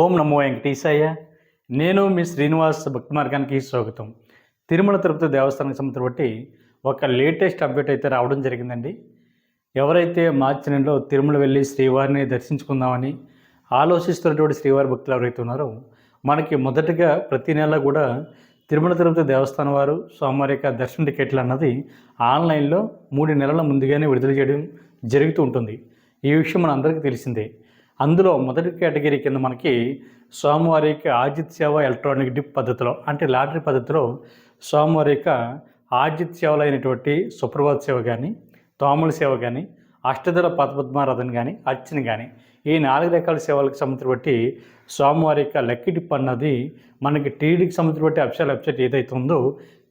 ఓం నమో వెంకటేశాయ. నేను మీ శ్రీనివాస్ భక్తి మార్గానికి స్వాగతం. తిరుమల తిరుపతి దేవస్థానానికి సంబంధించి బట్టి ఒక లేటెస్ట్ అప్డేట్ అయితే రావడం జరిగిందండి. ఎవరైతే మార్చి నెలలో తిరుమల వెళ్ళి శ్రీవారిని దర్శించుకుందామని ఆలోచిస్తున్నటువంటి శ్రీవారి భక్తులు ఎవరైతే ఉన్నారో మనకి మొదటగా ప్రతి నెల కూడా తిరుమల తిరుపతి దేవస్థానం వారు స్వామివారి యొక్క దర్శన టికెట్లు అన్నది ఆన్లైన్లో మూడు నెలల ముందుగానే విడుదల చేయడం జరుగుతూ ఉంటుంది. ఈ విషయం మన అందరికీ తెలిసిందే. అందులో మొదటి కేటగిరీ కింద మనకి స్వామివారి యొక్క ఆజిత్ సేవ ఎలక్ట్రానిక్ డిప్ పద్ధతిలో అంటే లాటరీ పద్ధతిలో స్వామివారి యొక్క ఆజిత్ సేవలు అయినటువంటి సుప్రభాత్ సేవ కానీ తోమల సేవ కానీ అష్టదళ పదపద్మారాధన కానీ అర్చన కానీ ఈ నాలుగు రకాల సేవలకు సంబంధించి బట్టి స్వామివారి యొక్క లక్కీ డిప్ అన్నది మనకి టీడీకి సంబంధించి బట్టి అఫిషియల్ వెబ్సైట్ ఏదైతే ఉందో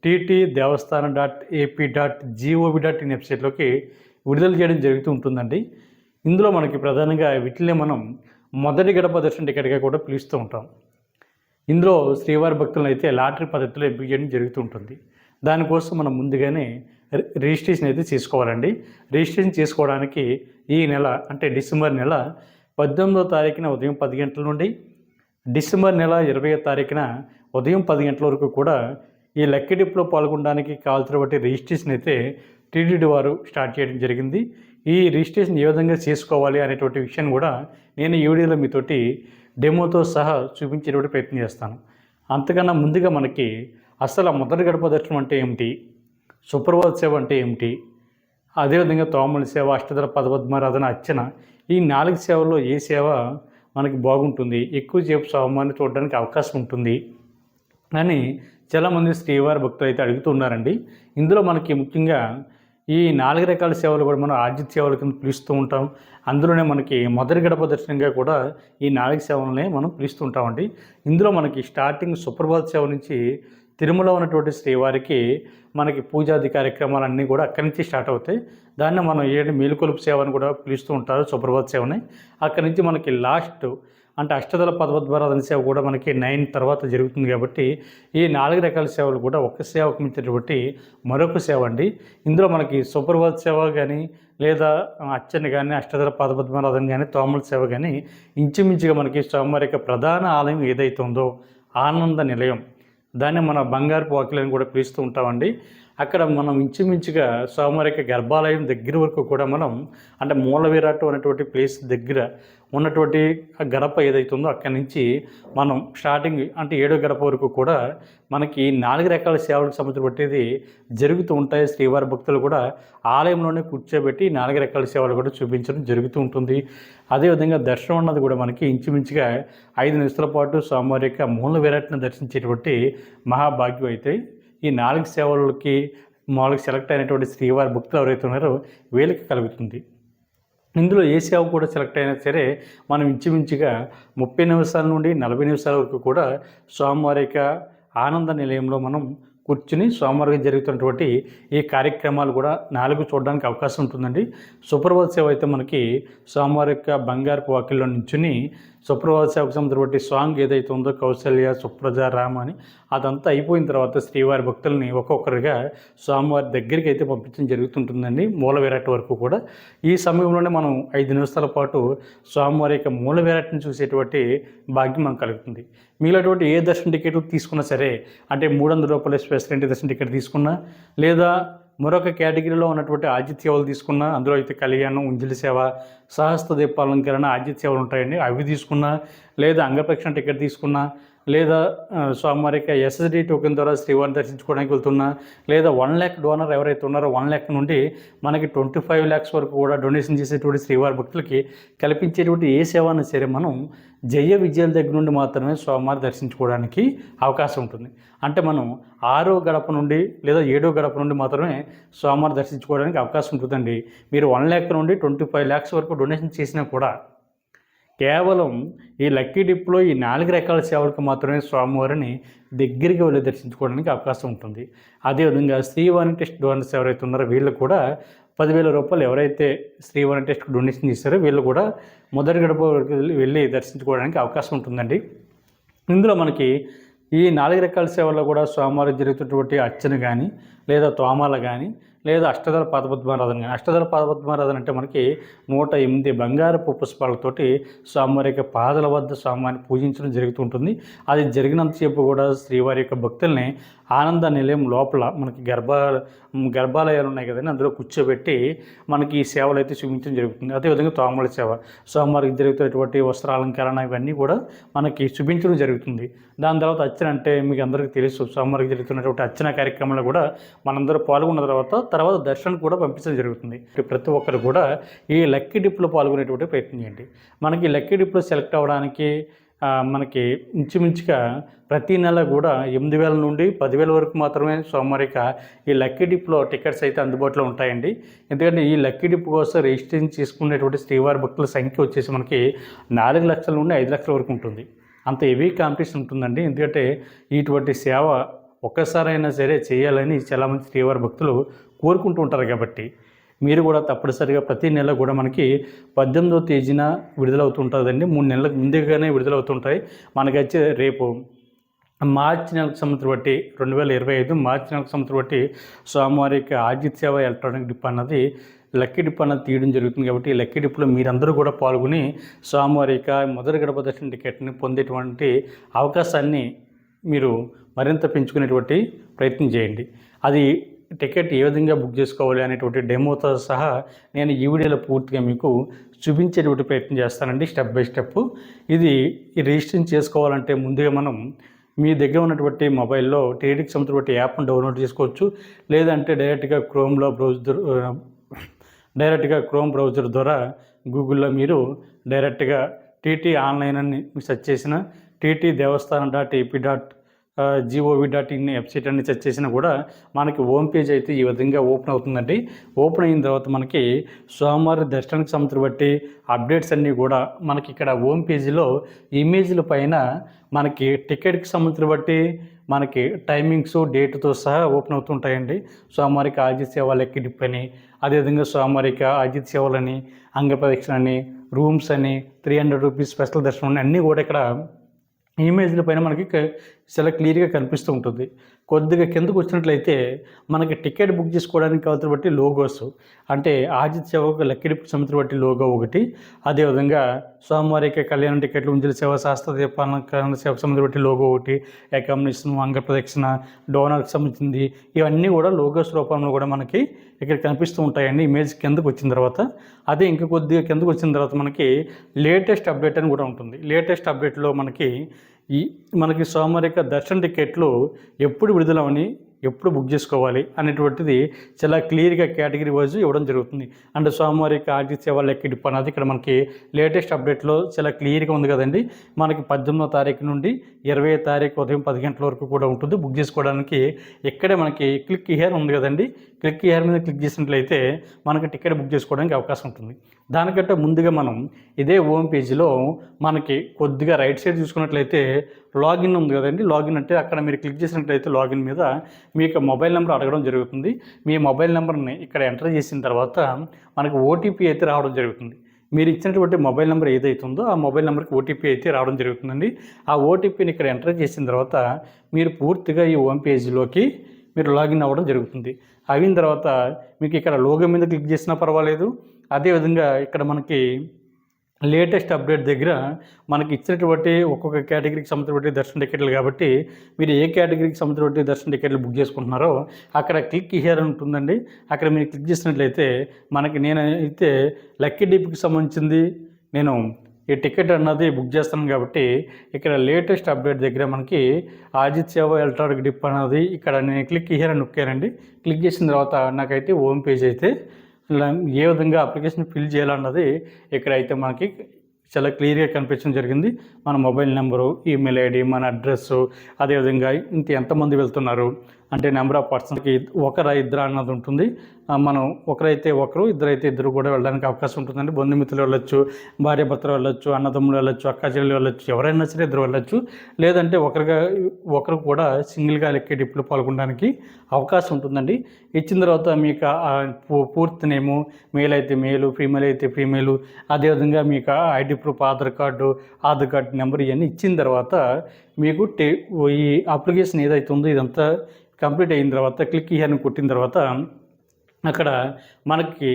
T T devasthanam dot A P dot G O V dot in వెబ్సైట్లోకి విడుదల చేయడం జరుగుతూ ఉంటుందండి. ఇందులో మనకి ప్రధానంగా వీటినే మనం మొదటి గడప దర్శన టికెట్గా కూడా పిలుస్తూ ఉంటాం. ఇందులో శ్రీవారి భక్తులను అయితే లాటరీ పద్ధతిలో ఎంపిక చేయడం జరుగుతుంటుంది దానికోసం మనం ముందుగానే రి- రిజిస్ట్రేషన్ అయితే చేసుకోవాలండి. రిజిస్ట్రేషన్ చేసుకోవడానికి ఈ నెల అంటే డిసెంబర్ నెల పద్దెనిమిదో తారీఖున ఉదయం పది గంటల నుండి డిసెంబర్ నెల ఇరవై తారీఖున ఉదయం పది గంటల వరకు కూడా ఈ లక్కీ డిప్లో పాల్గొనడానికి కావాల్సినటువంటి రిజిస్ట్రేషన్ అయితే టీటీడీ వారు స్టార్ట్ చేయడం జరిగింది. ఈ రిజిస్ట్రేషన్ ఏ విధంగా చేసుకోవాలి అనేటువంటి విషయాన్ని కూడా నేను ఈ వీడియోలో మీతోటి డెమోతో సహా చూపించేటువంటి ప్రయత్నం చేస్తాను. అంతకన్నా ముందుగా మనకి అసలు మొదటి గడప దర్శనం అంటే ఏమిటి? సుప్రభాత సేవ అంటే ఏమిటి? అదేవిధంగా తోమల సేవ అష్టధర పదపద్మారాధన అర్చన ఈ నాలుగు సేవల్లో ఏ సేవ మనకి బాగుంటుంది? ఎక్కువ సేపు స్వామివారిని చూడడానికి అవకాశం ఉంటుంది అని చాలామంది శ్రీవారి భక్తులు అయితే అడుగుతున్నారండి ఇందులో మనకి ముఖ్యంగా ఈ నాలుగు రకాల సేవలు కూడా మనం ఆర్జిత సేవల కింద పిలుస్తూ ఉంటాం. అందులోనే మనకి మొదటి గడప దర్శనంగా కూడా ఈ నాలుగు సేవలనే మనం పిలుస్తూ ఉంటామండి. ఇందులో మనకి స్టార్టింగ్ సుప్రభాత సేవ నుంచి తిరుమల ఉన్నటువంటి శ్రీవారికి మనకి పూజాది కార్యక్రమాలన్నీ కూడా అక్కడి నుంచి స్టార్ట్ అవుతాయి. దాన్ని మనం ఏడు మేలుకొలుపు సేవ అని కూడా పిలుస్తూ ఉంటారు సుప్రభాత సేవని. అక్కడి నుంచి మనకి లాస్ట్ అంటే అష్టదళ పదవద్వారాధన సేవ కూడా మనకి నైన్ తర్వాత జరుగుతుంది కాబట్టి ఈ నాలుగు రకాల సేవలు కూడా ఒక సేవకు మించినటువంటి మరొక సేవ అండి. ఇందులో మనకి సూపర్వాద సేవ కానీ లేదా అచ్చని కానీ అష్టదళ పదపద్మరాధన కానీ తోమల సేవ కానీ ఇంచుమించుగా మనకి స్వామివారి యొక్క ప్రధాన ఆలయం ఏదైతే ఉందో ఆనంద నిలయం. దాన్ని మన బంగారు వాకిలి అని కూడా పిలుస్తూ ఉంటామండి. అక్కడ మనం ఇంచుమించుగా స్వామివారి యొక్క గర్భాలయం దగ్గర వరకు కూడా మనం అంటే మూల విరాట్ అనేటువంటి ప్లేస్ దగ్గర ఉన్నటువంటి గడప ఏదైతే ఉందో అక్కడి నుంచి మనం స్టార్టింగ్ అంటే ఏడో గడప వరకు కూడా మనకి నాలుగు రకాల సేవలకు సంబంధించి పట్టేది జరుగుతూ ఉంటాయి. శ్రీవారి భక్తులు కూడా ఆలయంలోనే కూర్చోబెట్టి నాలుగు రకాల సేవలు కూడా చూపించడం జరుగుతూ ఉంటుంది. అదేవిధంగా దర్శనం అన్నది కూడా మనకి ఇంచుమించుగా ఐదు నిమిషాల పాటు సోమవారి యొక్క మూల విరాట్ని దర్శించేటువంటి మహాభాగ్యం అయితే ఈ నాలుగు సేవలకి మామూలుగా సెలెక్ట్ అయినటువంటి శ్రీవారి భక్తులు ఎవరైతే ఉన్నారో వీళ్ళకి కలుగుతుంది. ఇందులో ఏ సేవ కూడా సెలెక్ట్ అయినా సరే మనం ఇంచుమించుగా ముప్పై నిమిషాల నుండి నలభై నిమిషాల వరకు కూడా స్వామివారి యొక్క ఆనంద నిలయంలో మనం కూర్చుని స్వామివారికి జరుగుతున్నటువంటి ఈ కార్యక్రమాలు కూడా నాలుగు చూడడానికి అవకాశం ఉంటుందండి. సుప్రభాత సేవ అయితే మనకి స్వామివారి యొక్క బంగారు వాకిల్లో నుంచుని సుప్రభాత సేవకు సంబంధించినటువంటి సాంగ్ ఏదైతే ఉందో కౌశల్య సుప్రజ రామ అని అదంతా అయిపోయిన తర్వాత శ్రీవారి భక్తుల్ని ఒక్కొక్కరిగా స్వామివారి దగ్గరికి అయితే పంపించడం జరుగుతుంటుందండి మూల విరాట్ వరకు కూడా. ఈ సమయంలోనే మనం ఐదు నిమిషాల పాటు స్వామివారి యొక్క మూల విరాట్ని చూసేటువంటి భాగ్యం మనకు కలుగుతుంది. మిగిలినటువంటి ఏ దర్శన టికెట్ తీసుకున్నా సరే అంటే మూడు వందల రూపాయల స్పెషల్ దర్శన టికెట్ తీసుకున్నా లేదా మరొక కేటగిరీలో ఉన్నటువంటి ఆజిత్ సేవలు తీసుకున్నా అందులో అయితే కళ్యాణం ఉంజలి సేవ సహస్త దీపాలంకరణ ఆజిత్ సేవలు ఉంటాయండి. అవి తీసుకున్నా లేదా అంగప్రక్షణ టికెట్ తీసుకున్నా లేదా స్వామివారికి ఎస్ఎస్డి టోకెన్ ద్వారా శ్రీవారిని దర్శించుకోవడానికి వెళ్తున్నా లేదా వన్ ల్యాక్ డోనర్ ఎవరైతే ఉన్నారో వన్ ల్యాక్ నుండి మనకి ట్వంటీ ఫైవ్ ల్యాక్స్ వరకు కూడా డొనేషన్ చేసేటువంటి శ్రీవారి భక్తులకి కల్పించేటువంటి ఏ సేవ అయినా సరే మనం జయ విజయాల దగ్గర నుండి మాత్రమే స్వామివారి దర్శించుకోవడానికి అవకాశం ఉంటుంది. అంటే మనం ఆరో గడప నుండి లేదా ఏడో గడప నుండి మాత్రమే స్వామివారి దర్శించుకోవడానికి అవకాశం ఉంటుందండి. మీరు వన్ ల్యాక్ నుండి ట్వంటీ ఫైవ్ ల్యాక్స్ వరకు డొనేషన్ చేసినా కూడా కేవలం ఈ లక్కీ డిప్లో ఈ నాలుగు రకాల సేవలకు మాత్రమే స్వామివారిని దగ్గరికి వెళ్ళి దర్శించుకోవడానికి అవకాశం ఉంటుంది. అదేవిధంగా శ్రీవాణి టెస్ట్ డోనర్స్ ఎవరైతే ఉన్నారో వీళ్ళు కూడా పదివేల రూపాయలు ఎవరైతే శ్రీవాణి టెస్ట్ డొనేషన్ చేశారో వీళ్ళు కూడా మొదటి గడప వెళ్ళి- దర్శించుకోవడానికి అవకాశం ఉంటుందండి. ఇందులో మనకి ఈ నాలుగు రకాల సేవల్లో కూడా స్వామివారి జరుగుతున్నటువంటి అర్చన కానీ లేదా తోమాల కానీ లేదా అష్టదళ పాదపద్మారాధన కానీ అష్టదళ పాదపద్మారాధన అంటే మనకి నూట ఎనిమిది బంగారపు పుష్పాలతోటి స్వామివారి యొక్క పాదల వద్ద స్వామివారిని పూజించడం జరుగుతుంటుంది. అది జరిగినంతసేపు కూడా శ్రీవారి యొక్క భక్తుల్ని ఆనంద నిలయం లోపల మనకి గర్భ గర్భాలయాలు ఉన్నాయి కదండి అందులో కూర్చోబెట్టి మనకి ఈ సేవలు అయితే చూపించడం జరుగుతుంది. అదేవిధంగా తోమల సేవ స్వామివారికి జరుగుతున్నటువంటి వస్త్రాలంకరణ ఇవన్నీ కూడా మనకి చూపించడం జరుగుతుంది. దాని తర్వాత అర్చన అంటే మీకు అందరికీ తెలుసు స్వామివారికి జరుగుతున్నటువంటి అర్చన కార్యక్రమంలో కూడా మనందరూ పాల్గొన్న తర్వాత తర్వాత దర్శనం కూడా పంపించడం జరుగుతుంది. ప్రతి ఒక్కరు కూడా ఈ లక్కీ డిప్లో పాల్గొనేటువంటి ప్రయత్నం చేయండి. మనకి లక్కీ డిప్లో సెలెక్ట్ అవ్వడానికి మనకి ఇంచుమించుగా ప్రతి నెల కూడా ఎనిమిది వేల నుండి పదివేల వరకు మాత్రమే సోమవారిక ఈ లక్కీ డిప్లో టికెట్స్ అయితే అందుబాటులో ఉంటాయండి. ఎందుకంటే ఈ లక్కీ డిప్ కోసం రిజిస్ట్రేషన్ చేసుకునేటువంటి శ్రీవారి భక్తుల సంఖ్య వచ్చేసి మనకి నాలుగు లక్షల నుండి ఐదు లక్షల వరకు ఉంటుంది. అంత హెవీ కాంపిటీషన్ ఉంటుందండి. ఎందుకంటే ఇటువంటి సేవ ఒక్కసారైనా సరే చేయాలని చాలామంది శ్రీవారి భక్తులు కోరుకుంటూ ఉంటారు కాబట్టి మీరు కూడా తప్పనిసరిగా ప్రతి నెల కూడా మనకి పద్దెనిమిదవ తేదీన విడుదలవుతుంటుందండి. మూడు నెలలకు ముందుగానే విడుదలవుతుంటాయి. మనకి వచ్చే రేపు మార్చి నెలకు సంవత్సరం బట్టి రెండు వేల ఇరవై ఐదు మార్చి నెలకు సంవత్సరం బట్టి స్వామివారి యొక్క సేవ ఎలక్ట్రానిక్ డిప్ అన్నది లక్కీ డిప్ అన్నది తీయడం జరుగుతుంది కాబట్టి ఈ లక్కీ డిప్లో మీరందరూ కూడా పాల్గొని స్వామివారి యొక్క మొదటి గడప దర్శన టికెట్ని పొందేటువంటి అవకాశాన్ని మీరు మరింత పెంచుకునేటువంటి ప్రయత్నం చేయండి. అది టికెట్ ఏ విధంగా బుక్ చేసుకోవాలి అనేటువంటి డెమోతో సహా నేను ఈ వీడియోలో పూర్తిగా మీకు చూపించేటువంటి ప్రయత్నం చేస్తానండి స్టెప్ బై స్టెప్. ఇది ఈ రిజిస్ట్రేషన్ చేసుకోవాలంటే ముందుగా మనం మీ దగ్గర ఉన్నటువంటి మొబైల్లో టీడీకి సంబంధించిన యాప్ను డౌన్లోడ్ చేసుకోవచ్చు. లేదంటే డైరెక్ట్గా క్రోమ్లో బ్రౌజర్ డైరెక్ట్గా క్రోమ్ బ్రౌజర్ ద్వారా గూగుల్లో మీరు డైరెక్ట్గా టీటీ ఆన్లైన్ అని సెర్చ్ చేసిన T T devasthanam dot A P dot G O V dot in website అని సెర్చ్ చేసినా కూడా మనకి హోమ్ పేజ్ అయితే ఈ విధంగా ఓపెన్ అవుతుందండి. ఓపెన్ అయిన తర్వాత మనకి సోమవారి దర్శనానికి సంబంధించి బట్టి అప్డేట్స్ అన్నీ కూడా మనకి ఇక్కడ హోమ్ పేజీలో ఇమేజ్ల పైన మనకి టికెట్కి సంబంధించి బట్టి మనకి టైమింగ్స్ డేట్తో సహా ఓపెన్ అవుతుంటాయండి సోమవారికి ఆజిత్ సేవ లెక్కి డిప్ అని అదేవిధంగా సోమవారికి ఆజిత్ సేవలని అంగప్రదక్షిణ అని రూమ్స్ అని త్రీ హండ్రెడ్ రూపీస్ స్పెషల్ దర్శనం అని అన్నీ కూడా ఇక్కడ ఇమేజ్ల పైన మనకి చాలా క్లియర్గా కనిపిస్తూ ఉంటుంది. కొద్దిగా కిందకు వచ్చినట్లయితే మనకి టికెట్ బుక్ చేసుకోవడానికి కావాల్సిన బట్టి లోగోస్ అంటే ఆజిత్ సేవకు లక్కిడిపు సమితి బట్టి లోగో ఒకటి. అదేవిధంగా సోమవారికి కళ్యాణ టికెట్లు ఉంజల సేవ శాస్త్ర దీపాలంకరణ సేవ సమితి బట్టి లోగో ఒకటి అకామిడేషన్ అంగ ప్రదక్షిణ డోనర్కి సంబంధించింది. ఇవన్నీ కూడా లోగోస్ రూపంలో కూడా మనకి ఇక్కడ కనిపిస్తూ ఉంటాయండి. ఇమేజ్ కిందకు వచ్చిన తర్వాత. అదే ఇంకా కొద్దిగా కిందకు వచ్చిన తర్వాత మనకి లేటెస్ట్ అప్డేట్ అని కూడా ఉంటుంది. లేటెస్ట్ అప్డేట్లో మనకి ఈ మనకి సోమరిక దర్శన టికెట్లు ఎప్పుడు విడుదలవని ఎప్పుడు బుక్ చేసుకోవాలి అనేటువంటిది చాలా క్లియర్గా కేటగిరీ వైజ్ ఇవ్వడం జరుగుతుంది. అండ్ సోమవారికి ఆర్టీ సేవ లెక్క డిప్ అనేది ఇక్కడ మనకి లేటెస్ట్ అప్డేట్లో చాలా క్లియర్గా ఉంది కదండి. మనకి పద్దెనిమిదో తారీఖు నుండి ఇరవై తారీఖు ఉదయం పది గంటల వరకు కూడా ఉంటుంది బుక్ చేసుకోవడానికి. ఇక్కడే మనకి క్లిక్ హియర్ ఉంది కదండి. క్లిక్ హియర్ మీద క్లిక్ చేసినట్లయితే మనకి టికెట్ బుక్ చేసుకోవడానికి అవకాశం ఉంటుంది. దానికంటే ముందుగా మనం ఇదే హోమ్ పేజీలో మనకి కొద్దిగా రైట్ సైడ్ చూసుకున్నట్లయితే లాగిన్ ఉంది కదండి లాగిన్ అంటే అక్కడ మీరు క్లిక్ చేసినట్లయితే లాగిన్ మీద మీ యొక్క మొబైల్ నెంబర్ అడగడం జరుగుతుంది. మీ మొబైల్ నెంబర్ని ఇక్కడ ఎంటర్ చేసిన తర్వాత మనకు ఓటీపీ అయితే రావడం జరుగుతుంది. మీరు ఇచ్చినటువంటి మొబైల్ నెంబర్ ఏదైతుందో ఆ మొబైల్ నెంబర్కి ఓటీపీ అయితే రావడం జరుగుతుందండి. ఆ ఓటీపీని ఇక్కడ ఎంటర్ చేసిన తర్వాత మీరు పూర్తిగా ఈ హోమ్ పేజీలోకి మీరు లాగిన్ అవ్వడం జరుగుతుంది. అయిన తర్వాత మీకు ఇక్కడ లోగో మీద క్లిక్ చేసినా పర్వాలేదు. అదేవిధంగా ఇక్కడ మనకి లేటెస్ట్ అప్డేట్ దగ్గర మనకి ఇచ్చినటువంటి ఒక్కొక్క కేటగిరీకి సంబంధించిన దర్శన టికెట్లు కాబట్టి మీరు ఏ కేటగిరీకి సంబంధించిన దర్శన టికెట్లు బుక్ చేసుకుంటున్నారో అక్కడ క్లిక్ హియర్ అని ఉంటుందండి. అక్కడ మీరు క్లిక్ చేసినట్లయితే మనకి నేనైతే లక్కీ డీప్కి సంబంధించింది నేను ఈ టికెట్ అన్నది బుక్ చేస్తాను కాబట్టి ఇక్కడ లేటెస్ట్ అప్డేట్ దగ్గర మనకి ఆజిత్ సేవ ఎలక్ట్రానిక్ డిప్ అన్నది ఇక్కడ నేను క్లిక్ హియర్ అని నొక్కానండి. క్లిక్ చేసిన తర్వాత నాకైతే హోమ్ పేజ్ అయితే ఏ విధంగా అప్లికేషన్ ఫిల్ చేయాలన్నది ఇక్కడ అయితే మనకి చాలా క్లియర్గా కనిపించడం జరిగింది. మన mobile number email I D మన అడ్రస్సు అదేవిధంగా ఇంత ఎంతమంది వెళ్తున్నారు అంటే నెంబర్ ఆఫ్ పర్సన్కి ఒకరా ఇద్దరు అన్నది ఉంటుంది. మనం ఒకరైతే ఒకరు ఇద్దరైతే ఇద్దరు కూడా వెళ్ళడానికి అవకాశం ఉంటుందండి. బంధుమిత్రులు వెళ్ళొచ్చు భార్య భర్తలు వెళ్ళొచ్చు అన్నదమ్ములు వెళ్ళొచ్చు అక్క చెల్లెలు వెళ్ళొచ్చు ఎవరైనా సరే ఇద్దరు వెళ్ళొచ్చు. లేదంటే ఒకరిగా ఒకరు కూడా సింగిల్గా లెక్కే డిప్లో పాల్గొనడానికి అవకాశం ఉంటుందండి. ఇచ్చిన తర్వాత మీకు పూ- పూర్తి నేము మేల్ అయితే మేలు ఫీమేల్ అయితే ఫీమేలు అదేవిధంగా మీకు I D proof Aadhaar card Aadhaar card number ఇవన్నీ ఇచ్చిన తర్వాత మీకు టే ఈ అప్లికేషన్ ఏదైతే ఉందో ఇదంతా కంప్లీట్ అయిన తర్వాత క్లిక్ ఇయర్ని కొట్టిన తర్వాత అక్కడ మనకి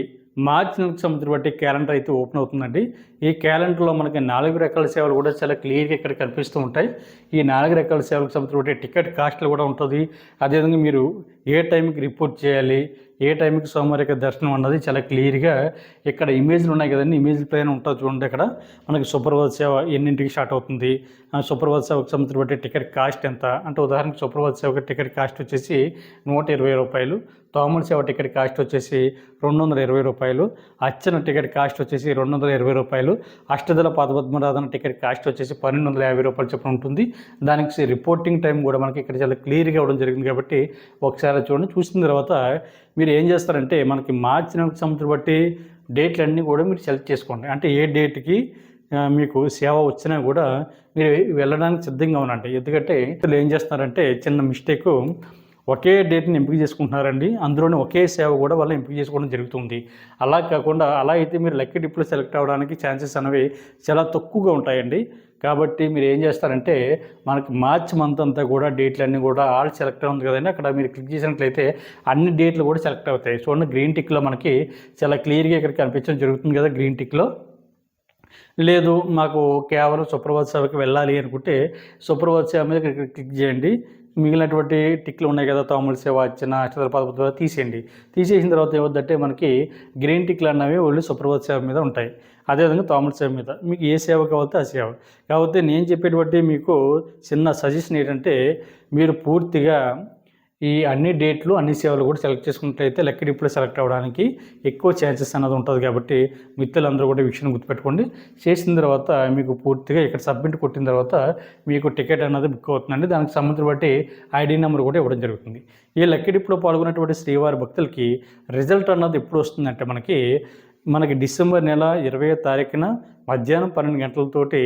మార్చి నెలకు సంబంధించిన బట్టి క్యాలెండర్ అయితే ఓపెన్ అవుతుందండి. ఈ క్యాలెండర్లో మనకి నాలుగు రకాల సేవలు కూడా చాలా క్లియర్గా ఇక్కడ కనిపిస్తూ ఉంటాయి. ఈ నాలుగు రకాల సేవలకు సంబంధించిన బట్టి టికెట్ కాస్ట్లు కూడా ఉంటుంది. అదేవిధంగా మీరు ఏ టైంకి రిపోర్ట్ చేయాలి ఏ టైంకి సోమవారిక దర్శనం అన్నది చాలా క్లియర్గా ఇక్కడ ఇమేజ్లు ఉన్నాయి కదండి. ఇమేజ్ పైన ఉంటుంది చూడండి ఇక్కడ మనకి సుప్రభాత సేవ ఎన్నింటికి స్టార్ట్ అవుతుంది? ఆ సేవకు సంబంధించిన బట్టి టికెట్ కాస్ట్ ఎంత? అంటే ఉదాహరణకి సుప్రభాత సేవకి టికెట్ కాస్ట్ వచ్చేసి నూట ఇరవై రూపాయలు. తోమల సేవ టికెట్ కాస్ట్ వచ్చేసి రెండు వందల ఇరవై రూపాయలు అచ్చన టికెట్ కాస్ట్ వచ్చేసి రెండు వందల ఇరవై రూపాయలు అష్టదల పద్మరాధన టికెట్ కాస్ట్ వచ్చేసి పన్నెండు వందల యాభై రూపాయలు చొప్పున ఉంటుంది. దానికి రిపోర్టింగ్ టైం కూడా మనకి ఇక్కడ చాలా క్లియర్గా ఇవ్వడం జరిగింది కాబట్టి ఒకసారి చూడండి. చూసిన తర్వాత మీరు ఏం చేస్తారంటే మనకి మార్చి నెలకు సంవత్సరం బట్టి డేట్లు అన్నీ కూడా మీరు సెలెక్ట్ చేసుకోండి. అంటే ఏ డేట్కి మీకు సేవ వచ్చినా కూడా మీరు వెళ్ళడానికి సిద్ధంగా ఉండండి. ఎందుకంటే ఇతరులు ఏం చేస్తున్నారంటే చిన్న మిస్టేక్ ఒకే డేట్ని ఎంపిక చేసుకుంటున్నారండి. అందులోనే ఒకే సేవ కూడా వాళ్ళు ఎంపిక చేసుకోవడం జరుగుతుంది. అలా కాకుండా అలా అయితే మీరు లక్కీ డిప్లో సెలెక్ట్ అవ్వడానికి ఛాన్సెస్ అనేవి చాలా తక్కువగా ఉంటాయండి. కాబట్టి మీరు ఏం చేస్తారంటే మనకి మార్చ్ మంత్ అంతా కూడా డేట్లు అన్నీ కూడా ఆల్ సెలెక్ట్ అవుతుంది కదండి. అక్కడ మీరు క్లిక్ చేసినట్లయితే అన్ని డేట్లు కూడా సెలెక్ట్ అవుతాయి. చూడండి గ్రీన్ టిక్లో మనకి చాలా క్లియర్గా ఇక్కడ కనిపించడం జరుగుతుంది కదా గ్రీన్ టిక్లో. లేదు మాకు కేవలం సుప్రభాత సేవకి వెళ్ళాలి అనుకుంటే సుప్రభాత్ సేవ మీద ఇక్కడ క్లిక్ చేయండి. మిగిలినటువంటి టిక్లు ఉన్నాయి కదా తోమల సేవ వచ్చిన అక్షర తీసేయండి. తీసేసిన తర్వాత ఏమవుద్దంటే మనకి గ్రీన్ టిక్లు అన్నవి ఓన్లీ సుప్రభాత సేవ మీద ఉంటాయి. అదేవిధంగా తోమల సేవ మీద. మీకు ఏ సేవ కావాలంటే ఆ సేవ. కాకపోతే నేను చెప్పేటువంటి మీకు చిన్న సజెషన్ ఏంటంటే మీరు పూర్తిగా ఈ అన్ని డేట్లు అన్ని సేవలు కూడా సెలెక్ట్ చేసుకున్నట్లయితే లక్కీ డిప్లో సెలెక్ట్ అవ్వడానికి ఎక్కువ ఛాన్సెస్ అన్నది ఉంటుంది కాబట్టి మిత్రులందరూ కూడా విషయం విషయాన్ని గుర్తుపెట్టుకోండి. చేసిన తర్వాత మీకు పూర్తిగా ఇక్కడ సబ్మిట్ కొట్టిన తర్వాత మీకు టికెట్ అన్నది బుక్ అవుతుందండి. దానికి సంబంధించిన బట్టి ఐడి నెంబర్ కూడా ఇవ్వడం జరుగుతుంది. ఈ లక్కీ డిప్లో పాల్గొన్నటువంటి శ్రీవారి భక్తులకి రిజల్ట్ అన్నది ఎప్పుడు వస్తుందంటే మనకి మనకి డిసెంబర్ నెల ఇరవై తారీఖున మధ్యాహ్నం పన్నెండు గంటలతోటి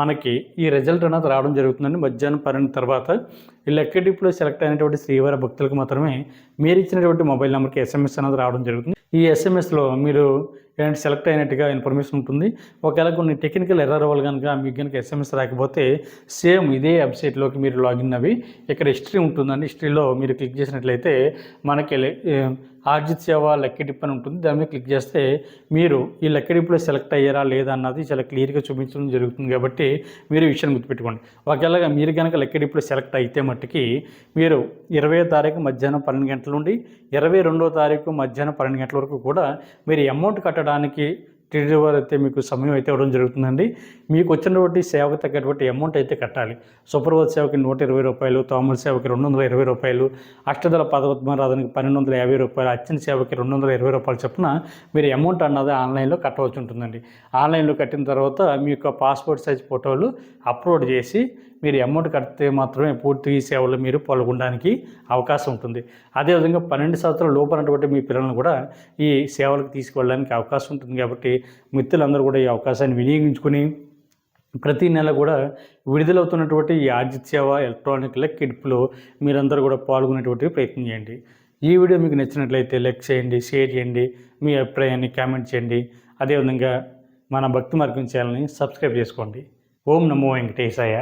మనకి ఈ రిజల్ట్ అనేది రావడం జరుగుతుందండి. మధ్యాహ్నం పన్నెండు తర్వాత ఈ లక్కీ డిప్లో సెలెక్ట్ అయినటువంటి శ్రీవారి భక్తులకు మాత్రమే మీరు ఇచ్చినటువంటి మొబైల్ నెంబర్కి ఎస్ఎంఎస్ అనేది రావడం జరుగుతుంది. ఈ ఎస్ఎంఎస్లో మీరు ఏంటి సెలెక్ట్ అయినట్టుగా ఇన్ఫర్మేషన్ ఉంటుంది. ఒకవేళ కొన్ని టెక్నికల్ ఎర్రర్ వల్ల కనుక మీకు కనుక ఎస్ఎంఎస్ రాకపోతే సేమ్ ఇదే వెబ్సైట్లోకి మీరు లాగిన్ అవి ఇక్కడ హిస్టరీ ఉంటుందండి. హిస్టరీలో మీరు క్లిక్ చేసినట్లయితే మనకి ఆర్జిత్ సేవ లక్కీ అని ఉంటుంది. దాని మీద క్లిక్ చేస్తే మీరు ఈ లెక్కడిప్పులో సెలెక్ట్ అయ్యారా లేదా అన్నది చాలా క్లియర్గా చూపించడం జరుగుతుంది కాబట్టి మీరు విషయాన్ని గుర్తుపెట్టుకోండి. ఒకవేళ మీరు కనుక లెక్కడిప్పులో సెలెక్ట్ అయితే మట్టుకి మీరు ఇరవై తారీఖు మధ్యాహ్నం పన్నెండు గంటల నుండి ఇరవై రెండో తారీఖు మధ్యాహ్నం పన్నెండు గంటల వరకు కూడా మీరు అమౌంట్ కట్టడానికి టీడీ వారు అయితే మీకు సమయం అయితే ఇవ్వడం జరుగుతుందండి. మీకు వచ్చినటువంటి సేవకు తగ్గటువంటి అమౌంట్ అయితే కట్టాలి. సుప్రభాత సేవకి నూట ఇరవై రూపాయలు తోమల సేవకి రెండు వందల ఇరవై రూపాయలు అష్టదళ పదవత్మరాధనకి పన్నెండు వందల యాభై రూపాయలు అచ్చిన సేవకి రెండు వందల ఇరవై రూపాయలు చొప్పున మీరు అమౌంట్ అన్నది ఆన్లైన్లో కట్టవలసి ఉంటుందండి. ఆన్లైన్లో కట్టిన తర్వాత మీ యొక్క పాస్పోర్ట్ సైజ్ ఫోటోలు అప్లోడ్ చేసి మీరు అమౌంట్ కడితే మాత్రమే పూర్తి ఈ సేవలో మీరు పాల్గొనడానికి అవకాశం ఉంటుంది. అదేవిధంగా పన్నెండు సంవత్సరాల లోపలటువంటి మీ పిల్లలను కూడా ఈ సేవలకు తీసుకువెళ్ళడానికి అవకాశం ఉంటుంది కాబట్టి మిత్రులందరూ కూడా ఈ అవకాశాన్ని వినియోగించుకుని ప్రతి నెల కూడా విడుదలవుతున్నటువంటి ఈ ఆర్జిత్ సేవ ఎలక్ట్రానిక్ లెక్ కిడ్ప్లో మీరందరూ కూడా పాల్గొనేటువంటి ప్రయత్నం చేయండి. ఈ వీడియో మీకు నచ్చినట్లయితే లైక్ చేయండి షేర్ చేయండి మీ అభిప్రాయాన్ని కామెంట్ చేయండి. అదేవిధంగా మన భక్తి మార్గం ఛానల్ని సబ్స్క్రైబ్ చేసుకోండి. ఓం నమో వెంకటేశాయ.